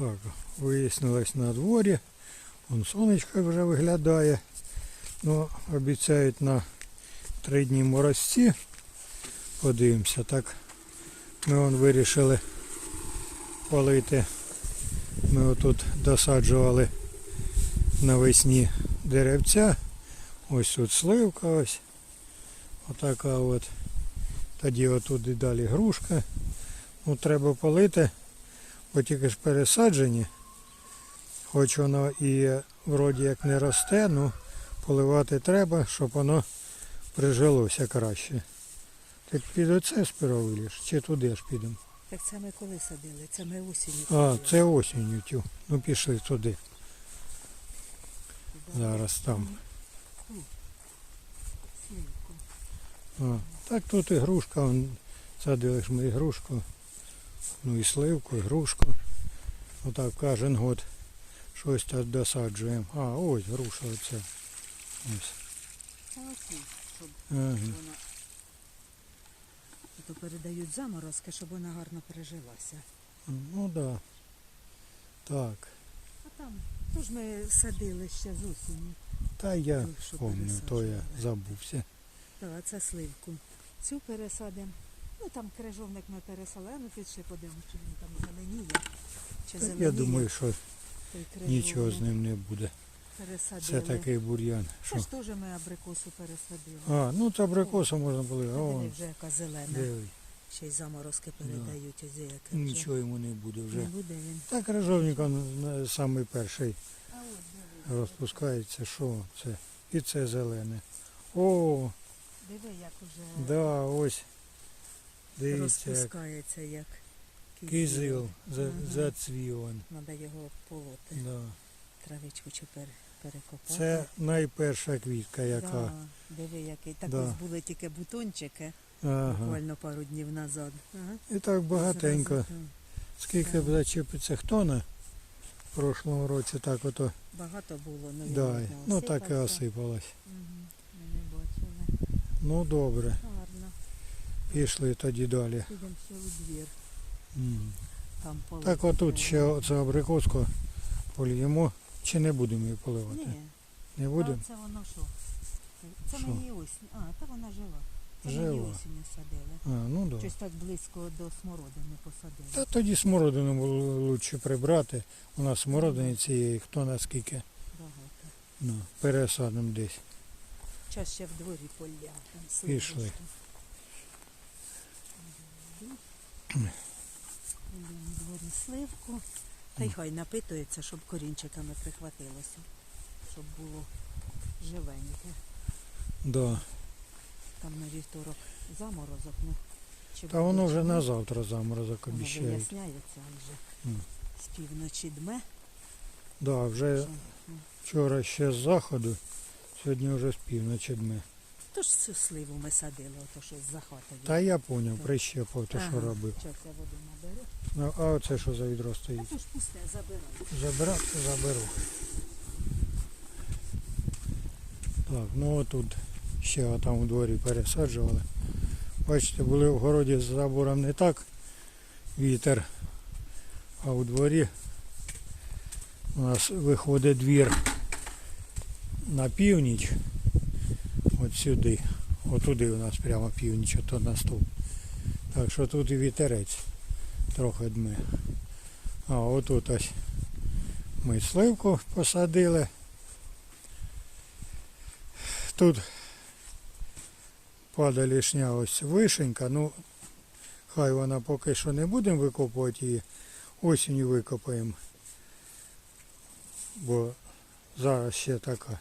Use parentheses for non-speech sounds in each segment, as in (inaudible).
Так, вияснилось на дворі. Вон сонечко вже виглядає. Ну, обіцяють на три дні морозці. Подивимося, так. Ми вон вирішили полити. Ми отут досаджували навесні деревця. Ось тут сливка ось. Отака от. Тоді отут і далі грушка. Ну, треба полити, бо тільки ж пересаджені. Хоч воно і вроді як не росте, ну поливати треба, щоб воно прижилося краще. Ти під оце сперо виліз, чи туди ж підемо? Так це ми коли садили? Це ми осінню А, це осінню тю. Ну пішли туди. Зараз там. А, так тут і грушка, садили ж ми і грушку, ну і сливку, і грушку. Отак кожен год щось досаджуємо. А, ось груша оця. Ось. Щоб Ага. вона... То передають заморозки, щоб вона гарно пережилася. Ну так. Да. Так. А там, то ж ми садили ще з осені. Та я пам'ятаю, то я пересаджували. забувся. Так, це сливку. Цю пересадимо. Ну там крижовник ми а ну пішли подивимося, чи він там зеленіє. Чи зеленіє Я думаю, що той нічого з ним не буде. Пересадили. Це такий бур'ян. Це Що? ж теж ми абрикосу пересадили. А, ну це абрикоса можна було. Диви, О, вже яка зелена. диви. Ще й заморозки передають, ось яке вже. Нічого йому не буде вже. Не буде він. Так крижовник он е, самий перший А от диви, розпускається. Що це? І це зелене. О, диви, як уже да, ось. Дивіться, розпускається, як кизил за, зацвів. он. Треба його полоти. Да. Травичку чи пере, перекопати. Це найперша квітка, яка. Да, диви, який. Так Да. ось були тільки бутончики Ага. буквально пару днів назад. Ага. І так багатенько. Зразу, Скільки б зачепиться хто на в прошлому році, так ото. Багато було, ну, Да. Ну так і осипалось. Мгм, Ми не бачили. Ну добре, Гарно. Пішли тоді далі. Підемо ще у двір. М. Там. Так отут ще оце абрикоску поліємо. Чи не будемо її поливати? Ні, Не будемо? це воно що? Це Що? ми її осінь. А, та вона жива. Це ми Жива. її осінню садили. А, ну да. Щось так близько до смородини посадили. Та тоді смородину було лучше прибрати. У нас смородини цієї, хто наскільки Багато. ну, пересадимо десь. Час ще в дворі поля. Там Пішли. Дворі сливку. Та й хай напитується, щоб корінчиками прихватилося. Щоб було живеньке. Да. Там на вівторок заморозок. Ну, чи Та воно вже чи на завтра заморозок Воно обіцяють. виясняється вже. М. З півночі дме. Да, вже ну, вчора ще з заходу, сьогодні вже з півночі дме. То ж цю сливу ми садили, ото що з захватою. Та я поняв, прищепав те, що робив. Я воду наберу. Ну, а оце що за відро стоїть? то ж пусте, забирай. Забирати заберу. Так, ну отут ще там у дворі пересаджували. Бачите, були в городі з забором не так вітер, а у дворі у нас виходить двір на північ. От сюди. Отуди у нас прямо північ, ото на стовп. Так що тут і вітерець трохи дме. А отут ось ми сливку посадили. Тут падалішня ось вишенька, ну хай вона поки що не будемо викопувати її, осінню викопаємо. Бо зараз ще така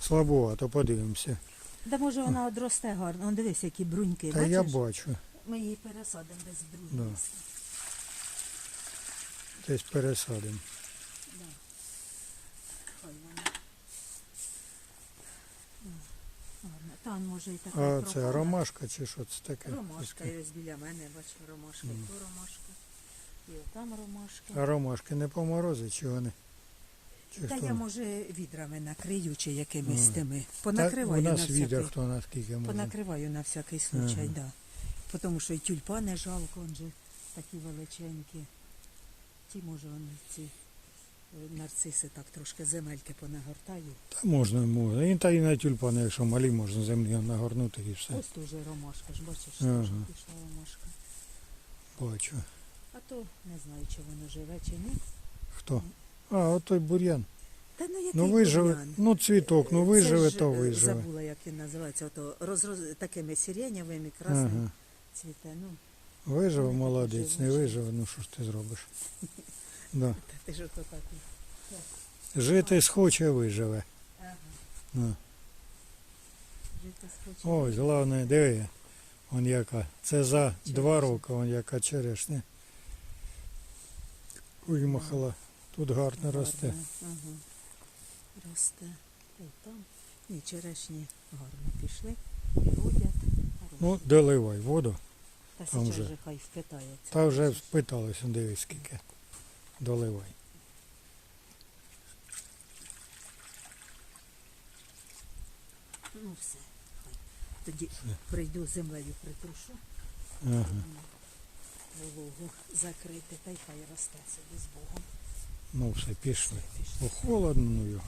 слабовато, подивимося. Да може вона одросте гарно. Он дивись, які бруньки. Та бачиш? я бачу, Ми її пересадимо без Да. десь пересадимо. Да. Хай вона. Да. Може і така А це ромашка чи що це таке? Ромашка, і ось біля мене, бачу, ромашка, і то ромашка. І там ромашка. А ромашки не поморози чи вони? Чи Та хто? я може відрами накрию чи якимись А. тими. Та Понакриваю у на нас всякий. відер хто наскільки може. Понакриваю на всякий случай, Ага. да. Тому що і тюльпани жалко, он же такі величенькі. ті, може, вони ці е, нарциси так трошки земельки понагортаю. Та можна, можна. І та і на тюльпани, якщо малі, можна землі нагорнути і все. Ось тут ромашка ж, бачиш, Ага. теж пішла ромашка. Бачу. А то не знаю, чи воно живе, чи ні. Хто? А, от той бур'ян. Та ну який Ну виживе. бур'ян? Ну цвіток, ну Це виживе, ж, то е, виживе. Забула, як він називається, ото розроз... такими сиренєвими, красними Ага. цвіте. Ну, Виживе, Ну, молодець, не виживе. ну що ж ти зробиш? (laughs) Да. та ти ж ото такий. Жити схоче, виживе. Ага. Ну. Жити схоче. Ось, головне, диви, он яка. Це за два роки, он яка черешня. Вимахала. Тут гарно росте. Ага. Росте. Та й там. Ні, черешні гарно пішли. І родять. Ну, доливай воду. Та там вже. же хай впитається. Та вже спиталися, дивись скільки. Доливай. Ну все. Хай. Тоді прийду землею притрушу, Ага. вологу закрити, та й хай росте собі з Богом. Ну все, пішли. Охолодно ну його.